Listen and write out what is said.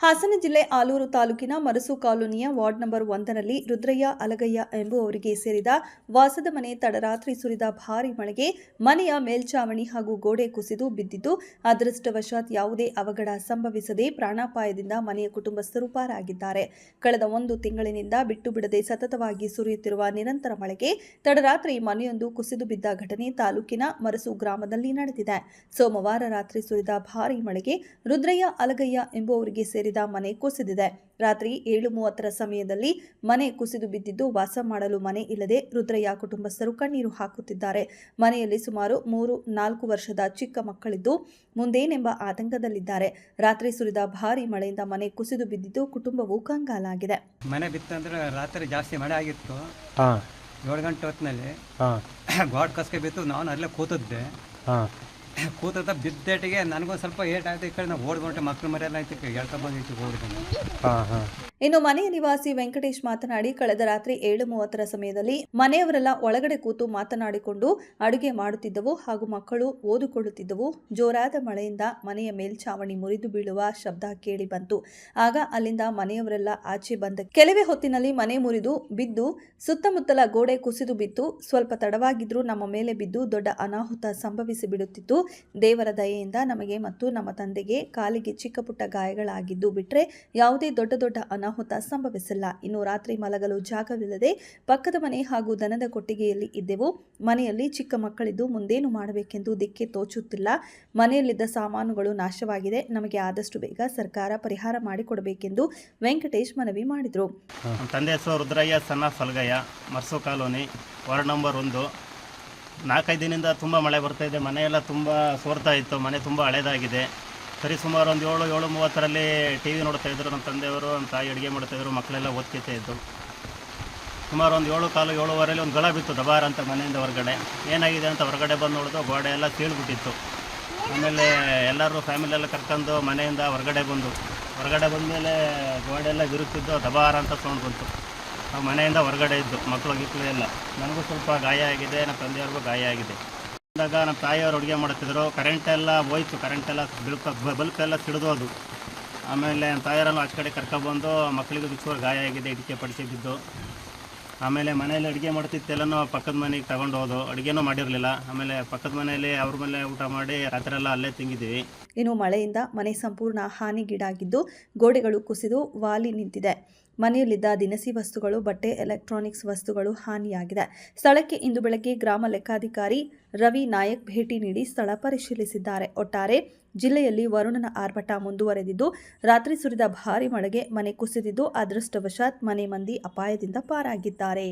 ಹಾಸನ ಜಿಲ್ಲೆ ಆಲೂರು ತಾಲೂಕಿನ ಮರಸು ಕಾಲೋನಿಯ ವಾರ್ಡ್ ನಂಬರ್ ಒಂದರಲ್ಲಿ ರುದ್ರಯ್ಯ ಅಲಗಯ್ಯ ಎಂಬುವವರಿಗೆ ಸೇರಿದ ವಾಸದ ಮನೆ ತಡರಾತ್ರಿ ಸುರಿದ ಭಾರೀ ಮಳೆಗೆ ಮನೆಯ ಮೇಲ್ಚಾವಣಿ ಹಾಗೂ ಗೋಡೆ ಕುಸಿದು ಬಿದ್ದಿದ್ದು, ಅದೃಷ್ಟವಶಾತ್ ಯಾವುದೇ ಅವಘಡ ಸಂಭವಿಸದೆ ಪ್ರಾಣಾಪಾಯದಿಂದ ಮನೆಯ ಕುಟುಂಬಸ್ಥರು ಪಾರಾಗಿದ್ದಾರೆ. ಕಳೆದ ಒಂದು ತಿಂಗಳಿನಿಂದ ಬಿಟ್ಟು ಬಿಡದೆ ಸತತವಾಗಿ ಸುರಿಯುತ್ತಿರುವ ನಿರಂತರ ಮಳೆಗೆ ತಡರಾತ್ರಿ ಮನೆಯೊಂದು ಕುಸಿದು ಬಿದ್ದ ಘಟನೆ ತಾಲೂಕಿನ ಮರಸು ಗ್ರಾಮದಲ್ಲಿ ನಡೆದಿದೆ. ಸೋಮವಾರ ರಾತ್ರಿ ಸುರಿದ ಭಾರೀ ಮಳೆಗೆ ರುದ್ರಯ್ಯ ಅಲಗಯ್ಯ ಎಂಬುವವರಿಗೆ ಸೇರಿದ ಮನೆ ಕುಸಿದಿದೆ. ರಾತ್ರಿ ಏಳು ಮೂವತ್ತರ ಸಮಯದಲ್ಲಿ ಮನೆ ಕುಸಿದು ಬಿದ್ದಿದ್ದು ವಾಸ ಮಾಡಲು ಮನೆ ಇಲ್ಲದೆ ರುದ್ರಯ್ಯ ಕುಟುಂಬಸ್ಥರು ಕಣ್ಣೀರು ಹಾಕುತ್ತಿದ್ದಾರೆ. ಮನೆಯಲ್ಲಿ ಸುಮಾರು ಮೂರು ನಾಲ್ಕು ವರ್ಷದ ಚಿಕ್ಕ ಮಕ್ಕಳಿದ್ದು ಮುಂದೇನೆಂಬ ಆತಂಕದಲ್ಲಿದ್ದಾರೆ. ರಾತ್ರಿ ಸುರಿದ ಭಾರಿ ಮಳೆಯಿಂದ ಮನೆ ಕುಸಿದು ಬಿದ್ದಿದ್ದು ಕುಟುಂಬವು ಕಂಗಾಲಾಗಿದೆ. ಮನೆ ಬಿತ್ತಂದ್ರೆ ರಾತ್ರಿ ಜಾಸ್ತಿ ಮಳೆ ಆಗಿತ್ತು. ಹಾಂ. ಏಳು ಗಂಟೆ ಹೊತ್ತಿನಲ್ಲಿ ಹಾಂ. ಗಾಡ್ ಕಸ್ಕೆ ಬಿತ್ತು. ನಾನು ಅಲ್ಲೇ ಕೂತಿದ್ದೆ. ಹಾಂ. ಕೂತದ ಬಿದ್ದೇಟಿಗೆ ನನಗೂ ಸ್ವಲ್ಪ ಏಟ್ ಆಯ್ತು ಈ ಕಡೆ ನಾವು ಓಡ್ಕೊಂಡೆ ಮಕ್ಳು ಮರೆಯಲ್ಲ ಆಯ್ತು. ಹೇಳ್ಕೊಂಬಂದಿತ್ತು ಓಡಿಕೊಂಡು. ಹಾಂ ಹಾಂ. ಇನ್ನು ಮನೆಯ ನಿವಾಸಿ ವೆಂಕಟೇಶ್ ಮಾತನಾಡಿ, ಕಳೆದ ರಾತ್ರಿ ಏಳು ಮೂವತ್ತರ ಸಮಯದಲ್ಲಿ ಮನೆಯವರೆಲ್ಲ ಒಳಗಡೆ ಕೂತು ಮಾತನಾಡಿಕೊಂಡು ಅಡುಗೆ ಮಾಡುತ್ತಿದ್ದವು ಹಾಗೂ ಮಕ್ಕಳು ಓದಿಕೊಳ್ಳುತ್ತಿದ್ದವು. ಜೋರಾದ ಮಳೆಯಿಂದ ಮನೆಯ ಮೇಲ್ಛಾವಣಿ ಮುರಿದು ಬೀಳುವ ಶಬ್ದ ಕೇಳಿ ಬಂತು. ಆಗ ಅಲ್ಲಿಂದ ಮನೆಯವರೆಲ್ಲ ಆಚೆ ಬಂದ ಕೆಲವೇ ಹೊತ್ತಿನಲ್ಲಿ ಮನೆ ಮುರಿದು ಬಿದ್ದು, ಸುತ್ತಮುತ್ತಲ ಗೋಡೆ ಕುಸಿದು ಬಿತ್ತು. ಸ್ವಲ್ಪ ತಡವಾಗಿದ್ರೂ ನಮ್ಮ ಮೇಲೆ ಬಿದ್ದು ದೊಡ್ಡ ಅನಾಹುತ ಸಂಭವಿಸಿ ಬಿಡುತ್ತಿತ್ತು. ದೇವರ ದಯೆಯಿಂದ ನಮಗೆ ಮತ್ತು ನಮ್ಮ ತಂದೆಗೆ ಕಾಲಿಗೆ ಚಿಕ್ಕ ಪುಟ್ಟ ಗಾಯಗಳಾಗಿದ್ದು ಬಿಟ್ಟರೆ ಯಾವುದೇ ದೊಡ್ಡ ದೊಡ್ಡ ಅನಾಹುತ ಸಂಭವಿಸಿಲ್ಲ. ಇನ್ನು ರಾತ್ರಿ ಮಲಗಲು ಜಾಗವಿಲ್ಲದೆ ಪಕ್ಕದ ಮನೆ ಹಾಗೂ ದನದ ಕೊಟ್ಟಿಗೆಯಲ್ಲಿ ಇದ್ದೆವು. ಮನೆಯಲ್ಲಿ ಚಿಕ್ಕ ಮಕ್ಕಳಿದ್ದು ಮುಂದೇನು ಮಾಡಬೇಕೆಂದು ದಿಕ್ಕೆ ತೋಚುತ್ತಿಲ್ಲ. ಮನೆಯಲ್ಲಿದ್ದ ಸಾಮಾನುಗಳು ನಾಶವಾಗಿದೆ. ನಮಗೆ ಆದಷ್ಟು ಬೇಗ ಸರ್ಕಾರ ಪರಿಹಾರ ಮಾಡಿಕೊಡಬೇಕೆಂದು ವೆಂಕಟೇಶ್ ಮನವಿ ಮಾಡಿದರು. ತಂದೆ ಹೆಸರು ರುದ್ರಯ್ಯ, ಸಣ್ಣ ಫಲ್ಗಯ್ಯ ಮರ್ಸು ಕಾಲೋನಿ, ವಾರ್ಡ್ ನಂಬರ್ ಒಂದು. ನಾಲ್ಕೈದು ದಿನದಿಂದ ತುಂಬ ಮಳೆ ಬರ್ತಾ ಇದೆ. ಮನೆಯೆಲ್ಲ ತುಂಬ ಸೋರ್ತಾ ಇತ್ತು. ಮನೆ ತುಂಬ ಹಳೇದಾಗಿದೆ. ಸರಿ, ಸುಮಾರು ಒಂದು ಏಳು ಏಳು ಮೂವತ್ತರಲ್ಲಿ ಟಿ ವಿ ನೋಡ್ತಾ ಇದ್ರು ನಮ್ಮ ತಂದೆಯವರು, ನಮ್ಮ ತಾಯಿ ಅಡುಗೆ ಮಾಡ್ತಾಯಿದ್ರು ಮಕ್ಕಳೆಲ್ಲ ಓದ್ತಿರ್ತಾ ಇದ್ದು ಸುಮಾರು ಒಂದು ಏಳು ಕಾಲು ಏಳುವರೆಯಲ್ಲಿ ಒಂದು ಗಳ ಬಿತ್ತು ದಬಾರ್ ಅಂತ ಮನೆಯಿಂದ ಹೊರಗಡೆ. ಏನಾಗಿದೆ ಅಂತ ಹೊರಗಡೆ ಬಂದು ನೋಡಿದ್ರು, ಗೋಡೆ ಎಲ್ಲ ತೀಳ್ಬಿಟ್ಟಿತ್ತು ಆಮೇಲೆ ಎಲ್ಲರೂ ಫ್ಯಾಮಿಲಿ ಎಲ್ಲ ಕರ್ಕೊಂಡು ಮನೆಯಿಂದ ಹೊರಗಡೆ ಬಂದು, ಹೊರಗಡೆ ಬಂದಮೇಲೆ ಗೋಡೆ ಎಲ್ಲ ಬಿರುತ್ತಿದ್ದು ದಬಾರ ಅಂತ ಸೌಂಡ್ ಬಂತು. ಮನೆಯಿಂದ ಹೊರಗಡೆ ಇದ್ದು ಮಕ್ಕಳು ಗಿಕ್ಕಳು ಎಲ್ಲ. ನನಗೂ ಸ್ವಲ್ಪ ಗಾಯ ಆಗಿದೆ, ನಮ್ಮ ತಂದೆಯವ್ರಿಗೂ ಗಾಯ ಆಗಿದೆ. ಅಂದಾಗ ನಮ್ಮ ತಾಯಿಯವರು ಅಡುಗೆ ಮಾಡ್ತಿದ್ರು. ಕರೆಂಟ್ ಎಲ್ಲ ಹೋಯ್ತು ಕರೆಂಟ್ ಎಲ್ಲ ಬಿಲ್ಪ್ ಬಲ್ಪ್ ಎಲ್ಲ ಸಿಡಿದೋದು. ಆಮೇಲೆ ನಮ್ಮ ತಾಯಿಯರನ್ನು ಆಚೆ ಕಡೆ ಕರ್ಕೊಬಂದು ಮಕ್ಕಳಿಗೂ ಚೂರು ಗಾಯ ಆಗಿದೆ ಇಡಿಕೆ ಪಡಿಸಿದ್ದು ಆಮೇಲೆ ಮನೆಯಲ್ಲಿ ಅಡುಗೆ ಮಾಡ್ತಿತ್ತೆಲ್ಲೂ ಪಕ್ಕದ ಮನೆಗೆ ತಗೊಂಡು ಹೋದು. ಅಡುಗೆನೂ ಮಾಡಿರಲಿಲ್ಲ. ಆಮೇಲೆ ಪಕ್ಕದ ಮನೆಯಲ್ಲಿ ಅವ್ರ ಮೇಲೆ ಊಟ ಮಾಡಿ ರಾತ್ರಿ ಎಲ್ಲ ಅಲ್ಲೇ ತಿಂಗಿದ್ದೀವಿ ಇನ್ನು ಮಳೆಯಿಂದ ಮನೆ ಸಂಪೂರ್ಣ ಹಾನಿಗೀಡಾಗಿದ್ದು ಗೋಡೆಗಳು ಕುಸಿದು ವಾಲಿ ನಿಂತಿದೆ. ಮನೆಯಲ್ಲಿದ್ದ ದಿನಸಿ ವಸ್ತುಗಳು, ಬಟ್ಟೆ, ಎಲೆಕ್ಟ್ರಾನಿಕ್ಸ್ ವಸ್ತುಗಳು ಹಾನಿಯಾಗಿದೆ. ಸ್ಥಳಕ್ಕೆ ಇಂದು ಬೆಳಗ್ಗೆ ಗ್ರಾಮ ಲೆಕ್ಕಾಧಿಕಾರಿ ರವಿ ನಾಯಕ್ ಭೇಟಿ ನೀಡಿ ಸ್ಥಳ ಪರಿಶೀಲಿಸಿದ್ದಾರೆ. ಒಟ್ಟಾರೆ, ಜಿಲ್ಲೆಯಲ್ಲಿ ವರುಣನ ಆರ್ಭಟ ಮುಂದುವರೆದಿದ್ದು, ರಾತ್ರಿ ಸುರಿದ ಭಾರಿ ಮಳೆಗೆ ಮನೆ ಕುಸಿದಿದ್ದು, ಅದೃಷ್ಟವಶಾತ್ ಮನೆ ಮಂದಿ ಅಪಾಯದಿಂದ ಪಾರಾಗಿದ್ದಾರೆ.